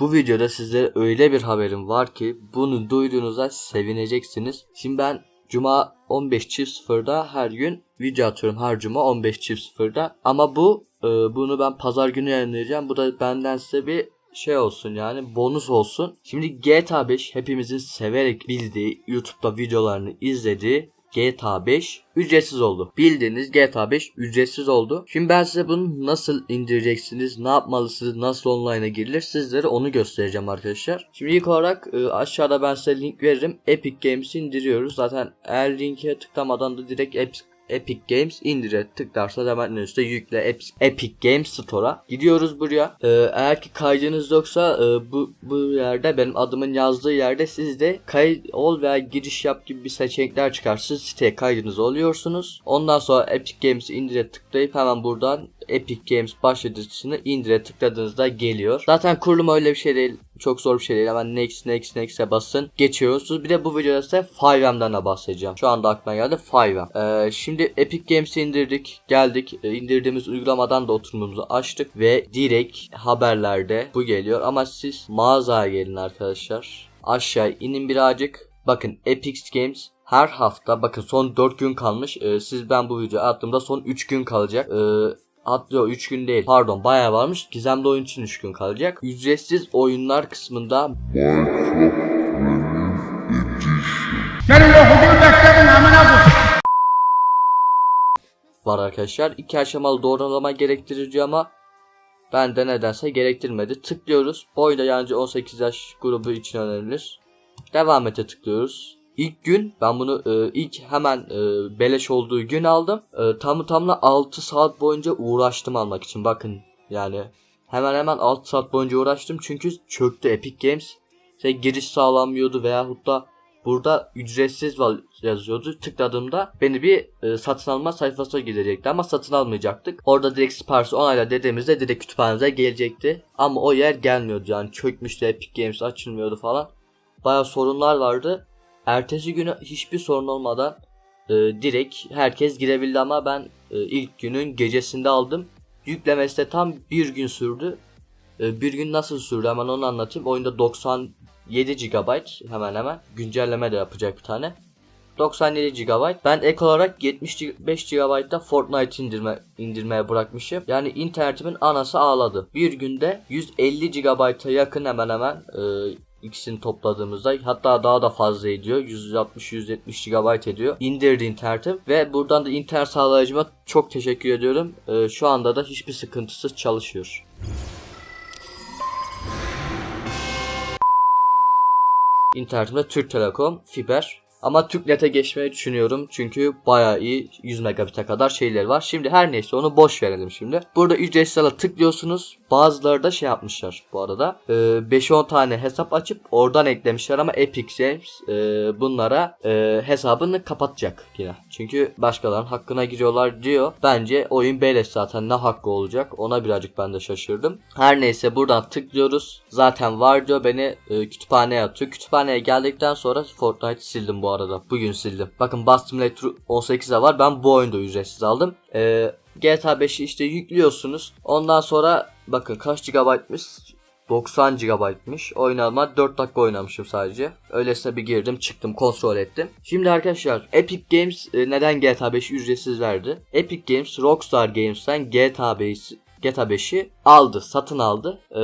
Bu videoda sizlere öyle bir haberim var ki bunu duyduğunuzda sevineceksiniz. Şimdi ben Cuma 15.00'da her gün video atıyorum her Cuma 15.00'da. Ama bu e, bunu ben pazar günü yayınlayacağım. Bu da benden size bir şey olsun yani bonus olsun. Şimdi GTA 5 hepimizin severek bildiği YouTube'da videolarını izlediği GTA 5 ücretsiz oldu. Bildiğiniz GTA 5 ücretsiz oldu. Şimdi ben size bunu nasıl indireceksiniz, ne yapmalısınız, nasıl online'a girilir sizlere onu göstereceğim arkadaşlar. Şimdi ilk olarak e, aşağıda ben size link veririm. Epic Games'i indiriyoruz. Zaten eğer linke tıklamadan da direkt Epic Epic Games indire tıklarsa hemen en üstte yükle Epic, Games Store'a. Gidiyoruz buraya. Ee, eğer ki kaydınız yoksa e, bu bu yerde benim adımın yazdığı yerde siz de kayıt ol veya giriş yap gibi bir seçenekler çıkar. Siz siteye kaydınız oluyorsunuz. Ondan sonra Epic Games'i indire tıklayıp hemen buradan Epic Games başlatıcısını indire tıkladığınızda geliyor. Zaten kurulum öyle bir şey değil. Çok zor bir şey değil. Hemen next next next'e basın. Geçiyorsunuz. Bir de bu videoda size 5M'den de bahsedeceğim. Şu anda aklıma geldi 5M. Ee, şimdi Epic Games'i indirdik. Geldik. Ee, indirdiğimiz uygulamadan da oturumumuzu açtık. Ve direkt haberlerde bu geliyor. Ama siz mağazaya gelin arkadaşlar. Aşağı inin birazcık. Bakın Epic Games her hafta bakın son 4 gün kalmış. Ee, siz ben bu videoyu attığımda son 3 gün kalacak. Ee, Atlıyor 3 gün değil. Pardon bayağı varmış. Gizemli oyun için 3 gün kalacak. Ücretsiz oyunlar kısmında var arkadaşlar. İki aşamalı doğrulama gerektirici ama ben de nedense gerektirmedi. Tıklıyoruz. Boyda yalnızca 18 yaş grubu için önerilir. Devam ete tıklıyoruz. İlk gün ben bunu e, ilk hemen e, beleş olduğu gün aldım. E, tamı tamına 6 saat boyunca uğraştım almak için. Bakın yani hemen hemen 6 saat boyunca uğraştım çünkü çöktü Epic Games. Şey, giriş sağlanmıyordu veyahut da burada ücretsiz yazıyordu. Tıkladığımda beni bir e, satın alma sayfasına gidecekti ama satın almayacaktık. Orada direkt sipariş onayla dediğimizde direkt kütüphanemize gelecekti. Ama o yer gelmiyordu yani çökmüştü Epic Games açılmıyordu falan. Baya sorunlar vardı. Ertesi günü hiçbir sorun olmadan e, direkt herkes girebildi ama ben e, ilk günün gecesinde aldım. Yüklemesi de tam bir gün sürdü. E, bir gün nasıl sürdü hemen onu anlatayım. Oyunda 97 GB hemen hemen güncelleme de yapacak bir tane. 97 GB. Ben ek olarak 75 GB'da Fortnite indirme indirmeye bırakmışım. Yani internetimin anası ağladı. Bir günde 150 GB'a yakın hemen hemen e, ikisini topladığımızda hatta daha da fazla ediyor. 160-170 GB ediyor. İndirdi internetim ve buradan da internet sağlayıcıma çok teşekkür ediyorum. E, şu anda da hiçbir sıkıntısız çalışıyor. İnternetimde Türk Telekom, fiber. Ama TürkNet'e geçmeyi düşünüyorum çünkü bayağı iyi 100 megabit'e kadar şeyler var. Şimdi her neyse onu boş verelim şimdi. Burada ücretsiz ala tıklıyorsunuz. Bazıları da şey yapmışlar bu arada. Ee, 5-10 tane hesap açıp oradan eklemişler ama Epic Games e, bunlara e, hesabını kapatacak yine. Çünkü başkalarının hakkına giriyorlar diyor. Bence oyun beleş zaten ne hakkı olacak ona birazcık ben de şaşırdım. Her neyse buradan tıklıyoruz. Zaten var diyor beni e, kütüphaneye atıyor. Kütüphaneye geldikten sonra Fortnite sildim bu arada. Bugün sildim. Bakın Bus Simulator 18'de var. Ben bu oyunda ücretsiz aldım. Ee, GTA 5'i işte yüklüyorsunuz. Ondan sonra bakın kaç GB'mış? 90 GB'mış. Oynama 4 dakika oynamışım sadece. Öylesine bir girdim çıktım kontrol ettim. Şimdi arkadaşlar Epic Games e, neden GTA 5'i ücretsiz verdi? Epic Games Rockstar Games'ten GTA 5'i GTA 5'i aldı, satın aldı. Ee,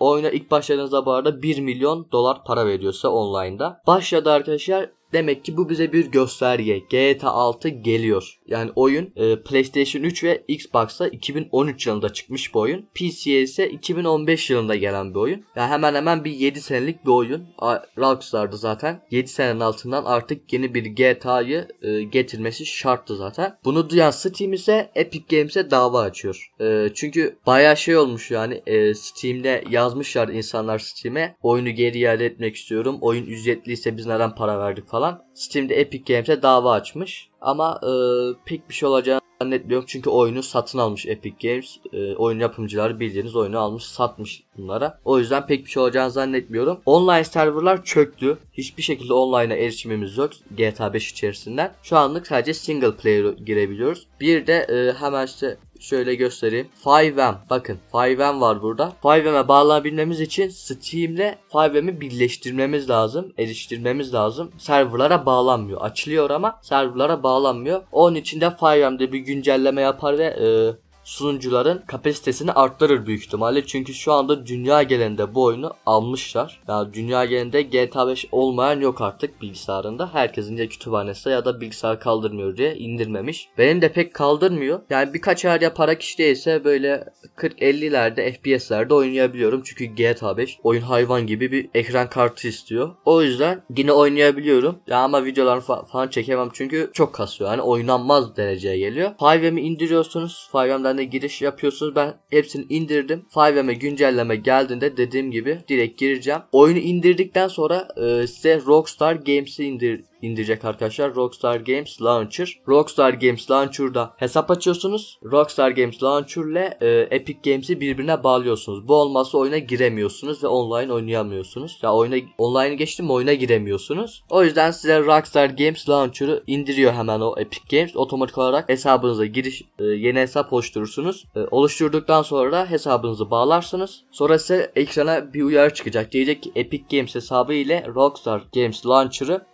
oyuna ilk başladığınızda bu arada 1 milyon dolar para veriyorsa online'da. Başladı arkadaşlar. Demek ki bu bize bir gösterge. GTA 6 geliyor. Yani oyun e, PlayStation 3 ve Xbox'ta 2013 yılında çıkmış bir oyun. PC'ye ise 2015 yılında gelen bir oyun. Yani hemen hemen bir 7 senelik bir oyun. A- Rockstar'dı zaten. 7 senenin altından artık yeni bir GTA'yı e, getirmesi şarttı zaten. Bunu duyan Steam ise Epic Games'e dava açıyor. E, çünkü bayağı şey olmuş yani e, Steam'de yazmışlar insanlar Steam'e oyunu geri iade etmek istiyorum. Oyun ücretliyse biz neden para verdik falan. Steam'de Epic Games'e dava açmış. Ama e, pek bir şey olacağını zannetmiyorum. Çünkü oyunu satın almış Epic Games. E, oyun yapımcıları bildiğiniz oyunu almış satmış bunlara. O yüzden pek bir şey olacağını zannetmiyorum. Online serverlar çöktü. Hiçbir şekilde online'a erişimimiz yok GTA 5 içerisinden. Şu anlık sadece single player girebiliyoruz. Bir de e, hemen işte şöyle göstereyim. 5M bakın 5M var burada. 5M'e bağlanabilmemiz için Steam'le 5M'i birleştirmemiz lazım. Eriştirmemiz lazım. Serverlara bağlanmıyor. Açılıyor ama serverlara bağlanmıyor. Onun için de 5M'de bir güncelleme yapar ve e, sunucuların kapasitesini arttırır büyük ihtimalle. Çünkü şu anda dünya genelinde bu oyunu almışlar. Yani dünya genelinde GTA 5 olmayan yok artık bilgisayarında. Herkesin ya kütüphanesi ya da bilgisayar kaldırmıyor diye indirmemiş. Benim de pek kaldırmıyor. Yani birkaç ayar yaparak işte ise böyle 40-50'lerde FPS'lerde oynayabiliyorum. Çünkü GTA 5 oyun hayvan gibi bir ekran kartı istiyor. O yüzden yine oynayabiliyorum. Ya ama videolarını fa- falan çekemem çünkü çok kasıyor. Yani oynanmaz dereceye geliyor. 5M'i indiriyorsunuz. 5M'den de giriş yapıyorsunuz. Ben hepsini indirdim. 5M'e güncelleme geldiğinde dediğim gibi direkt gireceğim. Oyunu indirdikten sonra e, size Rockstar Games'i indir indirecek arkadaşlar. Rockstar Games Launcher. Rockstar Games Launcher'da hesap açıyorsunuz. Rockstar Games Launcher ile e, Epic Games'i birbirine bağlıyorsunuz. Bu olmazsa oyuna giremiyorsunuz ve online oynayamıyorsunuz. Ya oyuna online geçtim oyuna giremiyorsunuz. O yüzden size Rockstar Games Launcher'ı indiriyor hemen o Epic Games. Otomatik olarak hesabınıza giriş e, yeni hesap oluşturursunuz. E, oluşturduktan sonra da hesabınızı bağlarsınız. Sonra size ekrana bir uyarı çıkacak. Diyecek ki Epic Games hesabı ile Rockstar Games Launcher'ı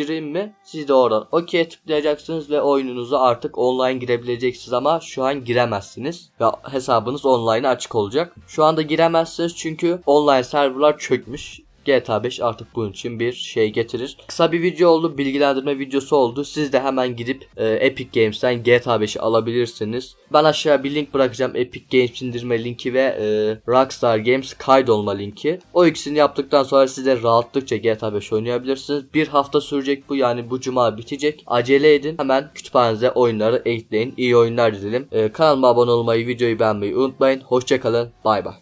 eşleştireyim mi? Siz de oradan OK'ye tıklayacaksınız ve oyununuza artık online girebileceksiniz ama şu an giremezsiniz. Ve hesabınız online açık olacak. Şu anda giremezsiniz çünkü online serverlar çökmüş. GTA 5 artık bunun için bir şey getirir. Kısa bir video oldu, bilgilendirme videosu oldu. Siz de hemen gidip e, Epic Games'ten GTA 5'i alabilirsiniz. Ben aşağıya bir link bırakacağım. Epic Games indirme linki ve e, Rockstar Games kaydolma linki. O ikisini yaptıktan sonra siz de rahatlıkça GTA 5 oynayabilirsiniz. Bir hafta sürecek bu yani bu cuma bitecek. Acele edin. Hemen kütüphanenize oyunları ekleyin. İyi oyunlar dilerim. E, kanalıma abone olmayı, videoyu beğenmeyi unutmayın. Hoşçakalın. Bay bay.